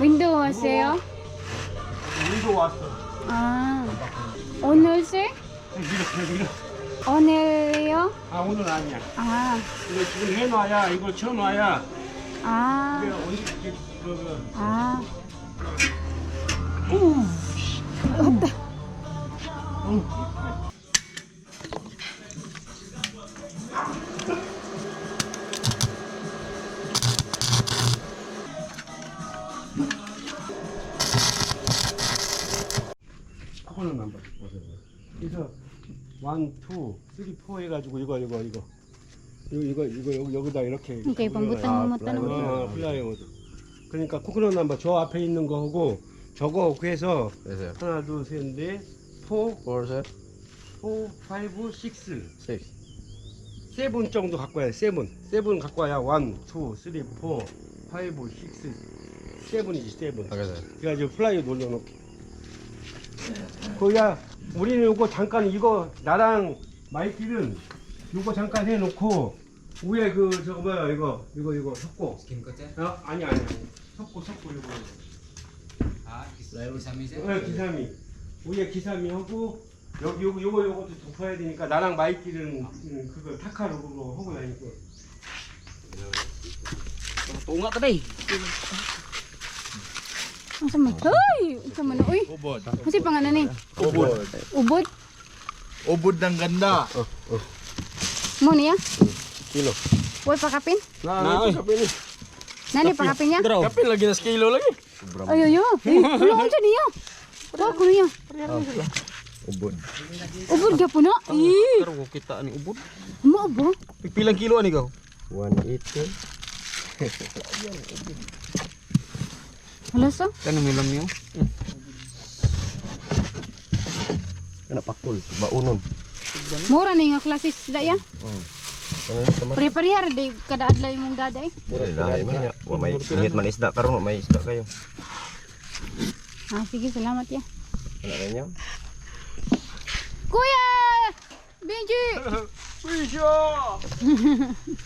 윈도우 왔어요? 우리도 왔어. 아 오늘 밀어. 오늘요? 아, 오늘 아니야. 아, 이거 지금 해놔야, 이걸 쳐놔야, 아, 이게 언제, 이게, 그, 아. 코코넛 1, 2, 3, 4 해가지고 이거 이거 이거. 이거 이거 이거 여기, 다 이렇게 그러니까 이번 못 따는 못 따는 거 플라이워드. 그러니까 코코넛 넘버 저 앞에 있는 거하고 저거 그래서 네, 하나 둘셋넷 4, 4, 4, 5, 6 7 세븐 정도 갖고 와야 7 7 갖고 와야 1, 2, 3, 4, 5, 6 세븐이지 세븐 그래가지고 플라이워드 올려놓게 거기야. 우리는 요거 잠깐 이거 나랑 마이키는 요거 잠깐 해놓고 위에 그 저거 뭐야 이거 이거 이거 섞고 ko, sir. 어 아니 아니 아니 섞고 섞고 이거 Ah, kisami, sir. 어, 기삼이 위에 기삼이 하고 여기 요거 요거 요것도 덮어야 되니까 나랑 마이키는 음, 그거 타카로 그거 하고 다니고 Tunga ka, day. Ang sama. Ay! Ang sama na. Uy! Ubod. Kasi pangalan eh. Ubod. Ubod? Ubod ng ganda. Oh, oh. Mo niya? Kilo. Uy, pakapin? Na, na, na. Kapin eh. Nani, pakapin niya? Draw. Kapin lagi na kilo lagi. Ay, ay, ay. Kulungan siya niya. Wah, kuno niya. Ubod. Ubod ka po na? Eh. Pero kita ni ubod. Mo ubod? Pipilang kilo ani ka? 180. Wala sa? Kano milam niyo? Kana pakul, baunon. Mura na yung klase sila ya. Sama? Pare-parehar, day kada adlaw yung mong daday. Dai man ya. Wa may ingit man isda karon may isda kayo. Ah, sige, salamat ya. Wala na niya. Kuya! Benji!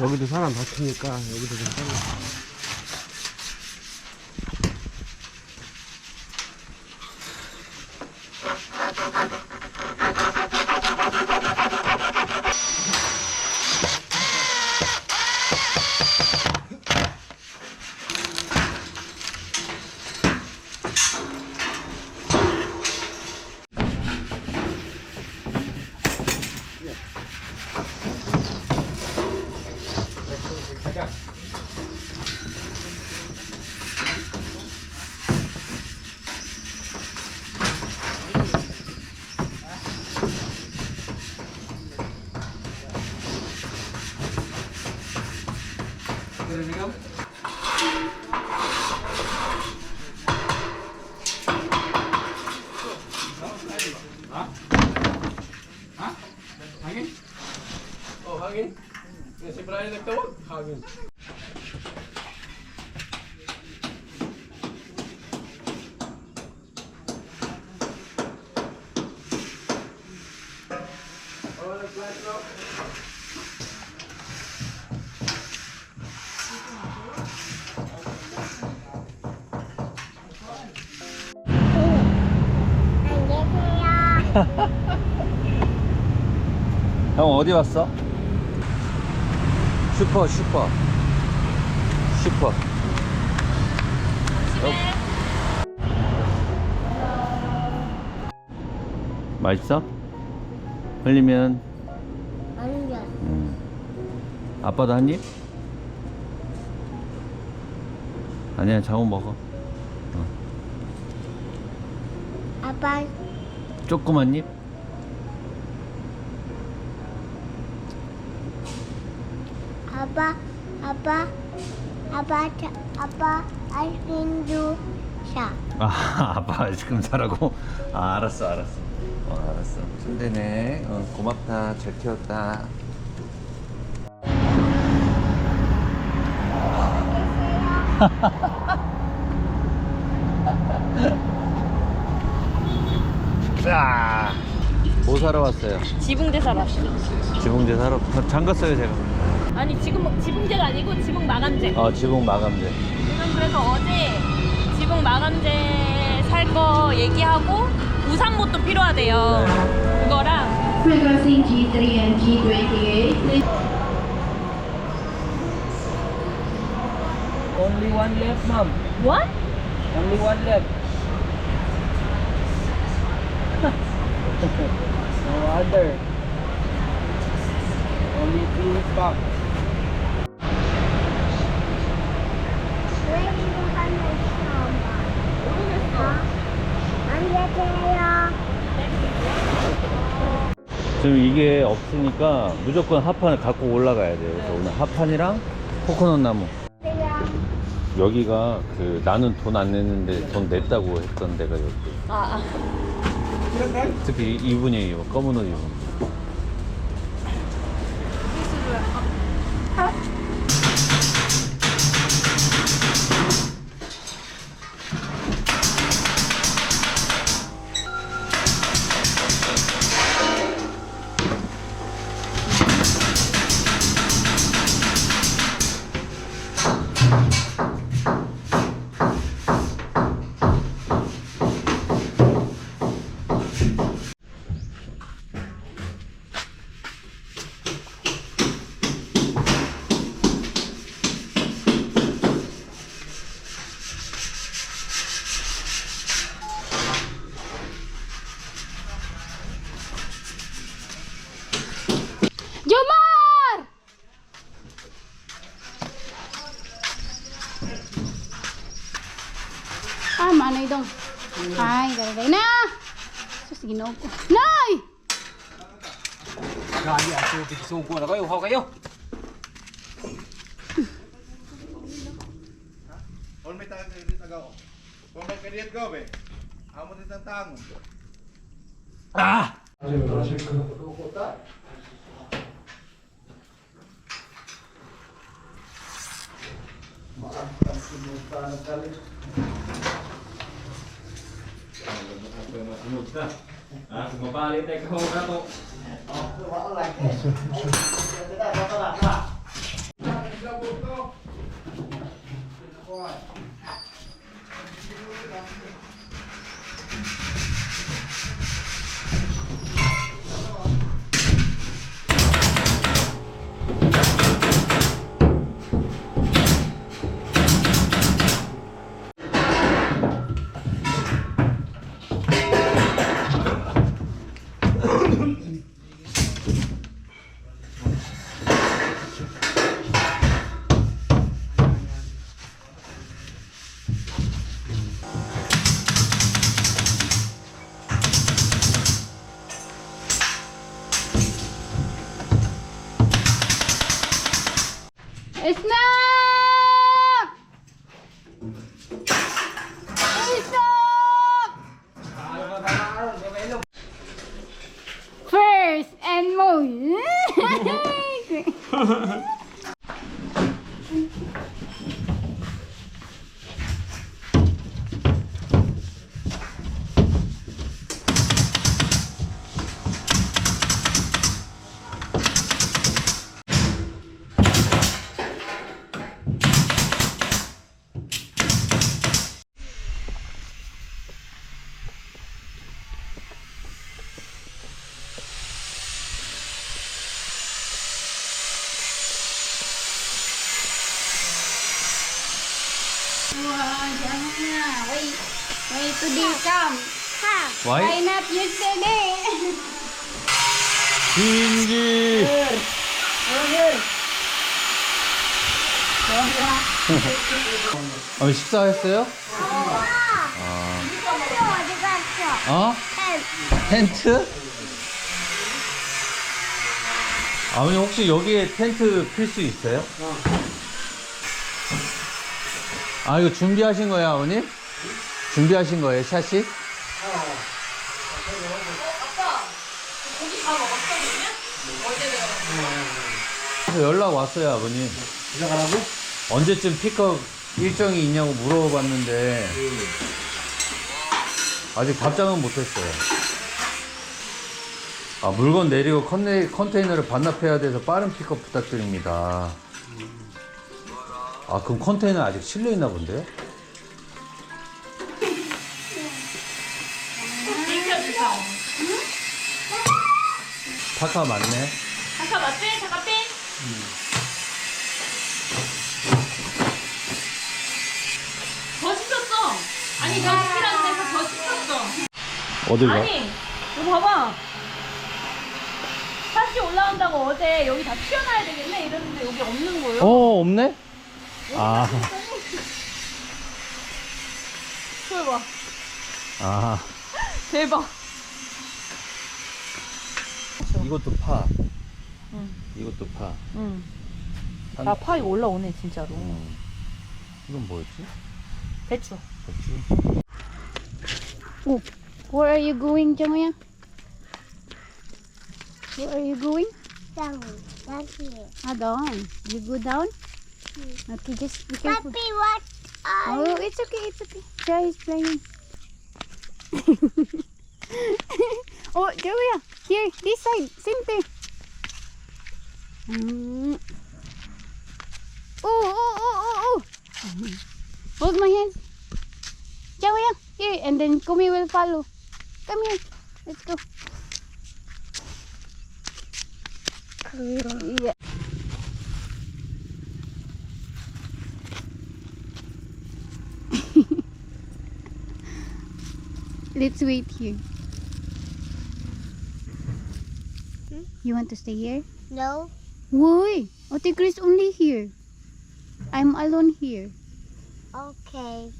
여기도 사람 다치니까 여기도 괜찮아. Oh, hangin. Si Brian nagtawag. Hangin. 형 어디 왔어? 슈퍼 슈퍼 슈퍼 맛있어? 흘리면 아니야. 음. 아빠도 한 입? 아니야 장우 먹어 아빠 조그만 입? 아빠 아빠 아빠 자, 아빠 아이스크림 주자. 아 아빠 아이스크림 사라고? 아 알았어 알았어 어 알았어 손대네 어, 고맙다 잘 키웠다 자, 뭐 사러 왔어요? 지붕대 사러 왔어. 지붕대 사러 잠갔어요 제가 아니 지금 지붕대가 아니고 지붕 마감재. 어 지붕 마감재 저는 그래서 어제 지붕 마감재 살거 얘기하고 우산못도 필요하대요. 그거랑 Frequency G3 and G28. Please Only one left, ma'am. what? Only one left. no other. Only three pack. 안녕하세요. 지금 이게 없으니까 무조건 합판을 갖고 올라가야 돼요. 그래서 오늘 합판이랑 코코넛 나무. 여기가 그 나는 돈 안 냈는데 돈 냈다고 했던 데가 여기. 아, 아. 특히 이분이에요. 검은 옷 이분 sugo na kayo, ho kayo. All may tayo dito tagaw. Kung be. Amo dito. Ah! Maantang Ah, sumapalit ay kahong na to. Oh, wala lang. Ito na, ito na. Why today come? Why 와이 not yesterday? 진지 어, 식사했어요? 어? 텐트? 아버님 혹시 여기에 텐트 필수 있어요? 아 이거 준비하신 거예요 아버님? 준비하신 거예요 샷이? 그래서 연락 왔어요 아버님 시작하라고? 언제쯤 픽업 일정이 있냐고 물어봤는데 아직 답장은 못했어요. 아 물건 내리고 컨네, 컨테이너를 반납해야 돼서 빠른 픽업 부탁드립니다. 아 그럼 컨테이너 아직 실려 있나 본데요? 파카 맞네. 잠깐 맞지? 잠깐 삥. 더 씻었어. 아니 너 씻으라는 데서 더 씻었어. 어딜 가? 아니 이거 봐봐. 다시 올라온다고 어제 여기 다 튀어나야 되겠네 이랬는데 여기 없는 거예요. 어 없네? 아, 대박. 아 대박. 이것도 파. 이것도 파. 응. 한- 아 파이 올라오네 진짜로. 음. 이건 뭐였지? 배추. 배추? Oh, where are you going, Jangoya? Where are you going? Down. Down here. Ah, down. You go down? Okay, just be careful. Papi, what are Oh, it's okay, it's okay. Jai is playing. oh, Jangoya, here, this side, same thing. Mm. Oh, oh, oh, oh, oh. Hold my hands. Jangoya, here, and then Kumi will follow. Come here, let's go. Yeah. Let's wait here. You want to stay here? No. Why? Ate Chris only here. I'm alone here. Okay.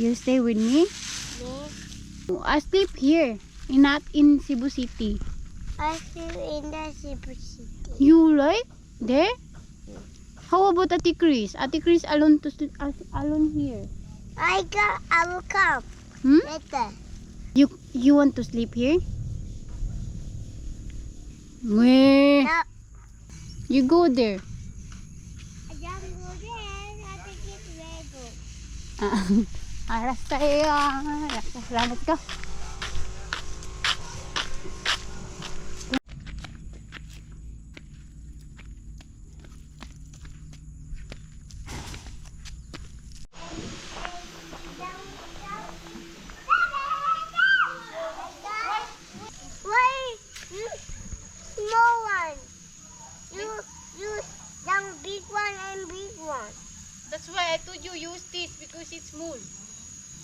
You stay with me? Me. I sleep here, not in Cebu City. I sleep in the Cebu City. You like there? How about Ate Chris? Ate Chris alone to sleep alone here. I got. I will come Hmm? later. You you want to sleep here? Where? No. You go there. I just go there. I think it's Lego. Ah, aras tayo. Tayo. Salamat ka.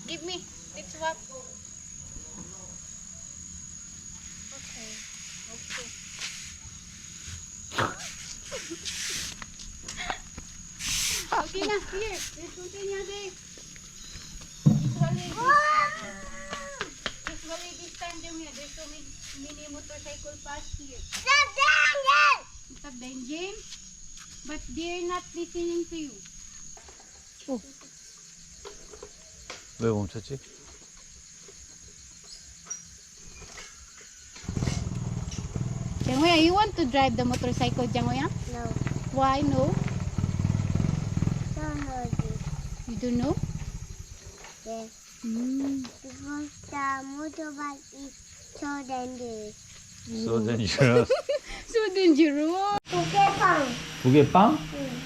Give me. Let's swap. Okay. Okay. okay na. Here. Let's continue this. Usually, usually this time here, there's so many, many motorcycle pass here. Stop dancing! Stop engine. But they're not listening to you. 왜 멈췄지? Jangoya, you want to drive the motorcycle, Jangoya? No. Why no? Don't hold it. You don't know? Yes. Mm. Because the motorbike is so dangerous. So dangerous. So dangerous. Okay, fine. 두개 빵?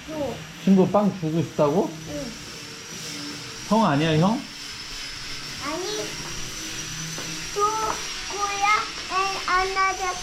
Two. 친구 빵 주고 싶다고? 형 아니야 형?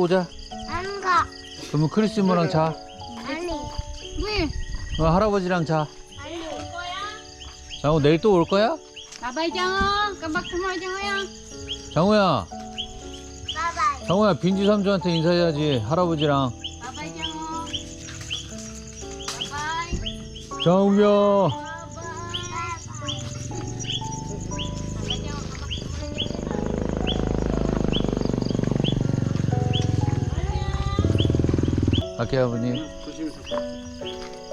오자. 안 가. 그러면 크리스모랑 자. 아니. 왜? 어, 할아버지랑 자. 아니. 장우 내일 또 올 거야? Jango. Come back tomorrow, Jango. 장우야, 바이바이. 장우야 빈지 삼촌한테 인사해야지. 할아버지랑. Bye-bye, Jango. Bye-bye. 장우야. 갈게요 아버님. 조심해서.